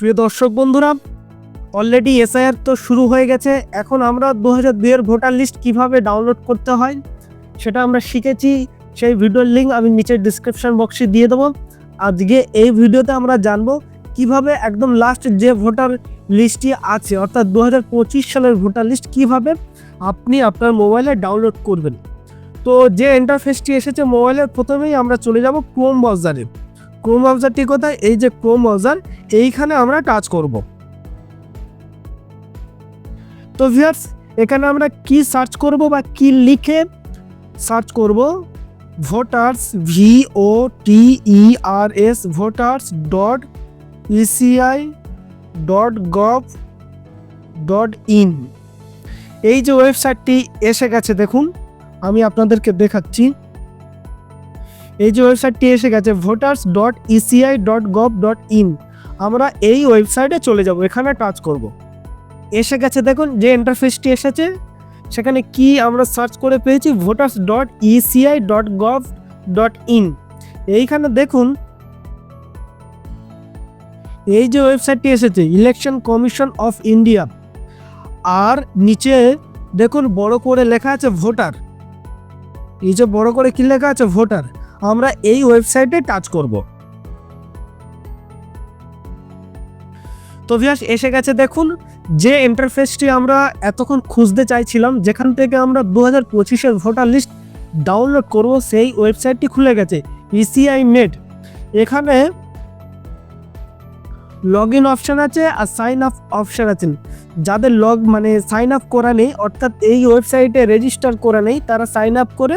প্রিয় দর্শক বন্ধুরা অলরেডি এসআইআর তো শুরু হয়ে গেছে। এখন আমরা দু হাজার দুইয়ের ভোটার লিস্ট কীভাবে ডাউনলোড করতে হয়, সেটা আমরা শিখেছি। সেই ভিডিওর লিঙ্ক আমি নিচের ডিসক্রিপশন বক্সে দিয়ে দেবো। আজকে এই ভিডিওতে আমরা জানব কীভাবে একদম লাস্ট যে ভোটার লিস্টটি আছে, অর্থাৎ দু হাজার পঁচিশ সালের ভোটার লিস্ট কীভাবে আপনি আপনার মোবাইলে ডাউনলোড করবেন। তো যে ইন্টারফেসটি এসেছে মোবাইলের প্রথমেই আমরা চলে যাব ক্রোম ব্রাউজারে ক্রোম ব্রাউজারটি কোথায় এই যে ক্রোম ব্রাউজার এইখানে আমরা টাচ করব। তো ভিউয়ার্স এখানে আমরা কি সার্চ করব বা কি লিখে সার্চ করব? Voters V O T E R S voters dot ECI dot gov dot in এই যে ওয়েবসাইটটি এসে গেছে, দেখুন, আমি আপনাদেরকে দেখাচ্ছি। এই যে ওয়েবসাইটটি এসে গেছে voters dot ECI dot gov dot in আমরা এই ওয়েবসাইটে চলে যাব, এখানে টাচ করব। এসে গেছে, দেখুন যে ইন্টারফেসটি এসেছে, সেখানে কি আমরা সার্চ করে পেয়েছি voters dot ECI dot gov dot in এইখানে দেখুন, এই যে ওয়েবসাইটটি এসেছে ইলেকশন কমিশন অফ ইন্ডিয়া আর নিচে দেখুন, বড় করে লেখা আছে ভোটার। এই যে বড় করে কি লেখা আছে, ভোটার। আমরা এই ওয়েবসাইটে টাচ করব। তো ভিয়াস এসে গেছে দেখুন, যে ইন্টারফেসটি আমরা এতক্ষণ খুঁজতে চাইছিলাম, যেখান থেকে আমরা দু হাজার পঁচিশের ভোটার লিস্ট ডাউনলোড করব, সেই ওয়েবসাইটটি খুলে গেছে ইসিআই নেট এখানে লগ ইন অপশান আছে আর সাইন আপ অপশান আছে। যাদের লগ মানে সাইন আপ করা নেই, অর্থাৎ এই ওয়েবসাইটে রেজিস্টার করা নেই, তারা সাইন আপ করে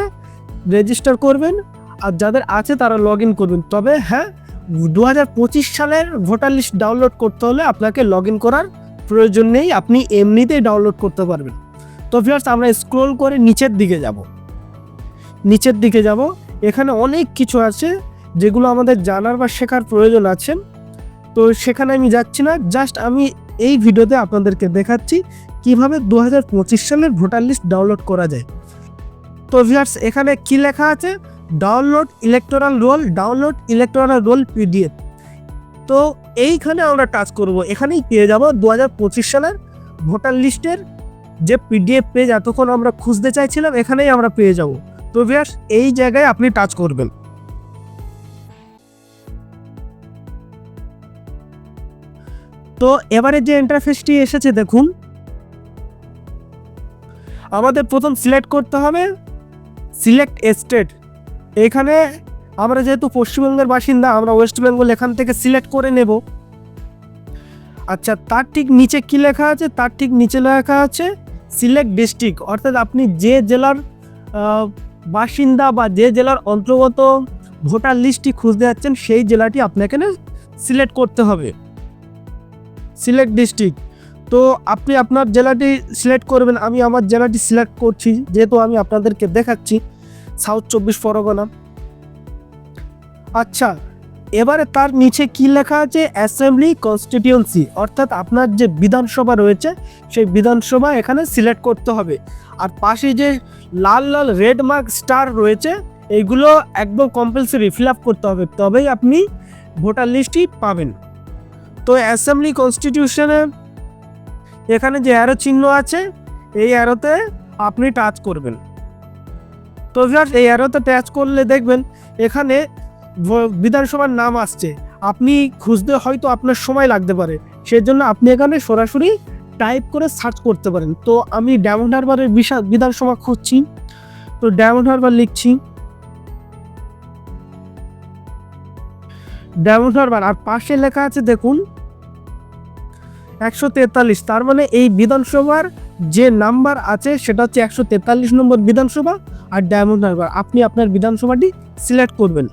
রেজিস্টার করবেন। আর যাদের আছে তারা লগ ইন করবেন। তবে হ্যাঁ দু হাজার পঁচিশ সালের ভোটার লিস্ট ডাউনলোড করতে হলে আপনাকে লগ ইন করার প্রয়োজন নেই, আপনি এমনিতেই ডাউনলোড করতে পারবেন। তো ভিউয়ার্স আমরা স্ক্রোল করে নিচের দিকে যাব। নিচের দিকে যাব। এখানে অনেক কিছু আছে যেগুলো আমাদের জানার বা শেখার প্রয়োজন আছে। তো সেখানে আমি যাচ্ছি না জাস্ট আমি এই ভিডিওতে আপনাদেরকে দেখাচ্ছি কীভাবে দু হাজার পঁচিশ সালের ভোটার লিস্ট ডাউনলোড করা যায়। তো ভিউয়ার্স এখানে কি লেখা আছে? Download electoral roll download electoral roll PDF তো এইখানে আমরা টাচ করব, এখানেই পেয়ে যাব দু হাজার পঁচিশ সালের ভোটার লিস্টের যে পিডিএফ পেজ এতক্ষণ আমরা খুঁজতে চাইছিলাম, এখানেই আমরা পেয়ে যাব। তো ভিউয়ার্স এই জায়গায় আপনি টাচ করবেন। তো এবারে যে ইন্টারফেসটি এসেছে, দেখুন। আমাদের প্রথম সিলেক্ট করতে হবে সিলেক্ট স্টেট এখানে আমরা যেহেতু পশ্চিমবঙ্গের বাসিন্দা, আমরা ওয়েস্ট বেঙ্গল এখান থেকে সিলেক্ট করে নেব। আচ্ছা তার ঠিক নিচে কি লেখা আছে? তার ঠিক নিচে লেখা আছে সিলেক্ট ডিস্ট্রিক্ট অর্থাৎ আপনি যে জেলার বাসিন্দা বা যে জেলার অন্তর্গত ভোটার লিস্টটি খুঁজতে যাচ্ছেন, সেই জেলাটি আপনাকে সিলেক্ট করতে হবে। সিলেক্ট ডিস্ট্রিক্ট তো আপনি আপনার জেলাটি সিলেক্ট করবেন, আমি আমার জেলাটি সিলেক্ট করছি, যেহেতু আমি আপনাদেরকে দেখাচ্ছি। সাউথ চব্বিশ পরগনা। আচ্ছা এবারে তার নিচে কি লেখা আছে? অ্যাসেম্বলি কনস্টিটিউন্সি অর্থাৎ আপনার যে বিধানসভা রয়েছে, সেই বিধানসভা এখানে সিলেক্ট করতে হবে। আর পাশে যে লাল লাল, রেড মার্ক স্টার রয়েছে, এইগুলো একদম কম্পালসারি ফিল আপ করতে হবে, তবেই আপনি ভোটার লিস্টটি পাবেন। তো অ্যাসেম্বলি কনস্টিটিউশনে এখানে যে অ্যারো চিহ্ন আছে, এই অ্যারোতে আপনি টাচ করবেন। তো ভিউয়ার্স এই অ্যারোতে ট্যাচ করলে দেখবেন এখানে বিধানসভার নাম আসছে। আপনি খুঁজতে হয়তো আপনার সময় লাগতে পারে। সেই জন্য আপনি এখানে সরাসরি টাইপ করে সার্চ করতে পারেন। তো আমি ডায়মন্ড হারবারের বিধানসভা খুঁজছি। তো ডায়মন্ড হারবার লিখছি। ডায়মন্ড হারবার আর পাশে লেখা আছে দেখুন, একশো তেতাল্লিশ। তার মানে এই বিধানসভার যে নাম্বার আছে সেটা হচ্ছে একশো তেতাল্লিশ নম্বর বিধানসভা আর ডায়মন্ড হারবার। আপনি আপনার বিধানসভাটি সিলেক্ট করবেন।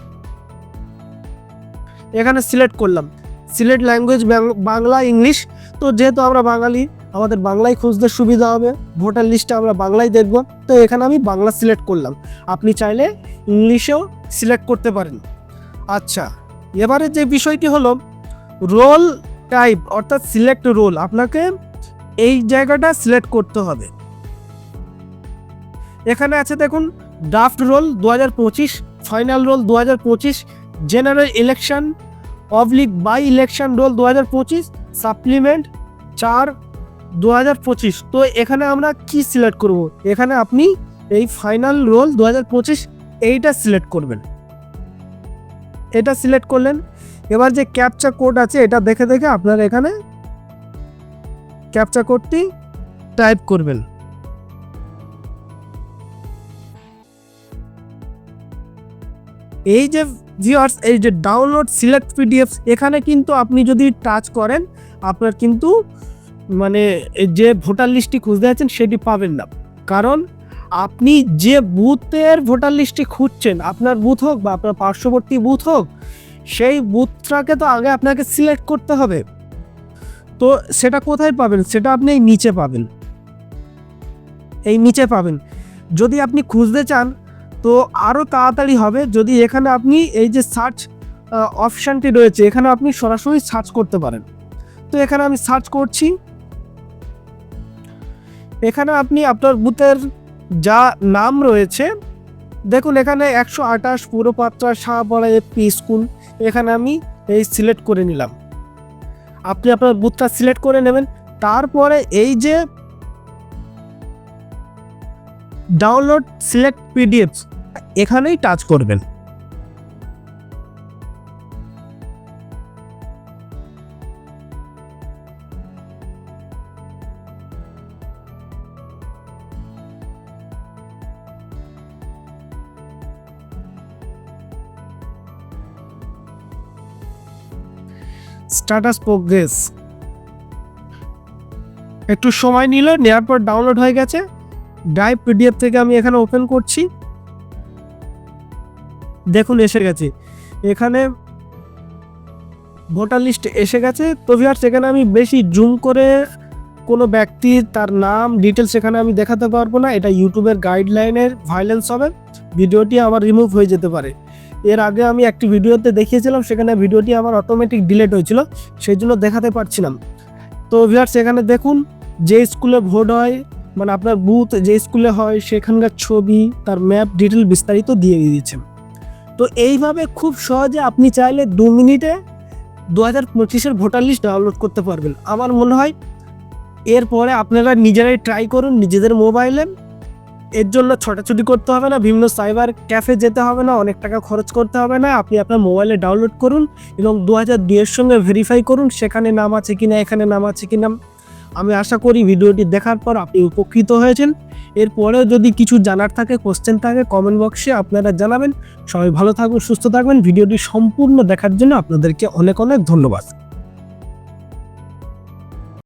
এখানে সিলেক্ট করলাম। Select language Bangla, English. তো যেহেতু আমরা বাঙালি, আমাদের বাংলায় খুঁজতে সুবিধা হবে। ভোটার লিস্টে আমরা বাংলায় দেখব। তো এখানে আমি বাংলা সিলেক্ট করলাম। আপনি চাইলে ইংলিশেও সিলেক্ট করতে পারেন। আচ্ছা এবারে যে বিষয়টি হলো, রোল টাইপ অর্থাৎ সিলেক্ট রোল। আপনাকে এই জায়গাটা সিলেক্ট করতে হবে। এখানে আছে দেখুন ড্রাফট রোল দু হাজার পঁচিশ ফাইনাল রোল দু হাজার পঁচিশ জেনারেল ইলেকশন অবলিক বাই ইলেকশন রোল দু হাজার পঁচিশ সাপ্লিমেন্ট চার দু তো এখানে আমরা কি সিলেক্ট করব? এখানে আপনি এই ফাইনাল রোল দু হাজার পঁচিশ, এইটা সিলেক্ট করবেন। এটা সিলেক্ট করলেন। এবার যে ক্যাপচা কোড আছে, এটা দেখে দেখে আপনার এখানে ক্যাপচা কোডটি টাইপ করবেন। এই যে ভিউয়ার্স এই যে ডাউনলোড সিলেক্ট পিডিএফ এখানে কিন্তু আপনি যদি টাচ করেন, আপনার কিন্তু মানে যে ভোটার লিস্টটি খুঁজতে আছেন সেটি পাবেন না। কারণ আপনি যে বুথের ভোটার লিস্টটি খুঁজছেন, আপনার বুথ হোক বা আপনার পার্শ্ববর্তী বুথ হোক, সেই বুথটাকে তো আগে আপনাকে সিলেক্ট করতে হবে। তো সেটা কোথায় পাবেন? সেটা আপনি এই নিচে পাবেন। এই নিচে পাবেন। যদি আপনি খুঁজতে চান, তো আরও তাড়াতাড়ি হবে। যদি এখানে আপনি এই যে সার্চ অপশানটি রয়েছে, এখানে আপনি সরাসরি সার্চ করতে পারেন। তো এখানে আমি সার্চ করছি। এখানে আপনি আপনার বুথের যা নাম রয়েছে, দেখুন এখানে একশো আঠাশ, পুরোপাত্রা, শাহপাড়া এপি স্কুল, এখানে আমি এই সিলেক্ট করে নিলাম। আপনি আপনার বুথটা সিলেক্ট করে নেবেন। তারপরে এই যে ডাউনলোড সিলেক্ট পিডিএফ, এখানেই টাচ করবেন। স্ট্যাটাস প্রোগ্রেস একটু সময় নিল নেওয়ার পর ডাউনলোড হয়ে গেছে। ড্রাইভ পিডিএফ থেকে আমি এখানে ওপেন করছি। দেখুন, এসে গেছে। এখানে ভোটার লিস্ট এসে গেছে। তো ভিউয়ার্স এখানে আমি বেশি জুম করে কোনো ব্যক্তি, তার নাম ডিটেলস এখানে আমি দেখাতে পারব না। এটা ইউটিউবের গাইডলাইনের ভাইলেন্স হবে। ভিডিওটি আমার রিমুভ হয়ে যেতে পারে। এর আগে আমি একটি ভিডিওতে দেখিয়েছিলাম, সেখানে ভিডিওটি আমার অটোমেটিক ডিলেট হয়েছিল সেই জন্য দেখাতে পারছিলাম। তো ভিউয়ার্স এখানে দেখুন, যে স্কুলে ভোট হয় মানে আপনার বুথ যে স্কুলে হয়, সেখানকার ছবি, তার ম্যাপ ডিটেল বিস্তারিত দিয়ে দিয়েছেন তো এইভাবে খুব সহজে আপনি চাইলে দু মিনিটে দু হাজার পঁচিশের ভোটার লিস্ট ডাউনলোড করতে পারবেন। আমার মনে হয়, এরপরে আপনারা নিজেরাই ট্রাই করুন, নিজেদের মোবাইলে এর জন্য ছোটাছুটি করতে হবে না, বিভিন্ন সাইবার ক্যাফে যেতে হবে না, অনেক টাকা খরচ করতে হবে না, আপনি আপনার মোবাইলে ডাউনলোড করুন এবং দু হাজার দুইয়ের সঙ্গে ভেরিফাই করুন সেখানে নাম আছে কি না এখানে নাম আছে কি না আমি আশা করি ভিডিওটি দেখার পর আপনি উপকৃত হয়েছেন। এরপরেও যদি কিছু জানার থাকে কোশ্চেন থাকে কমেন্ট বক্সে আপনারা জানাবেন। সবাই ভালো থাকুন, সুস্থ থাকবেন। ভিডিওটি সম্পূর্ণ দেখার জন্য আপনাদেরকে অনেক অনেক ধন্যবাদ।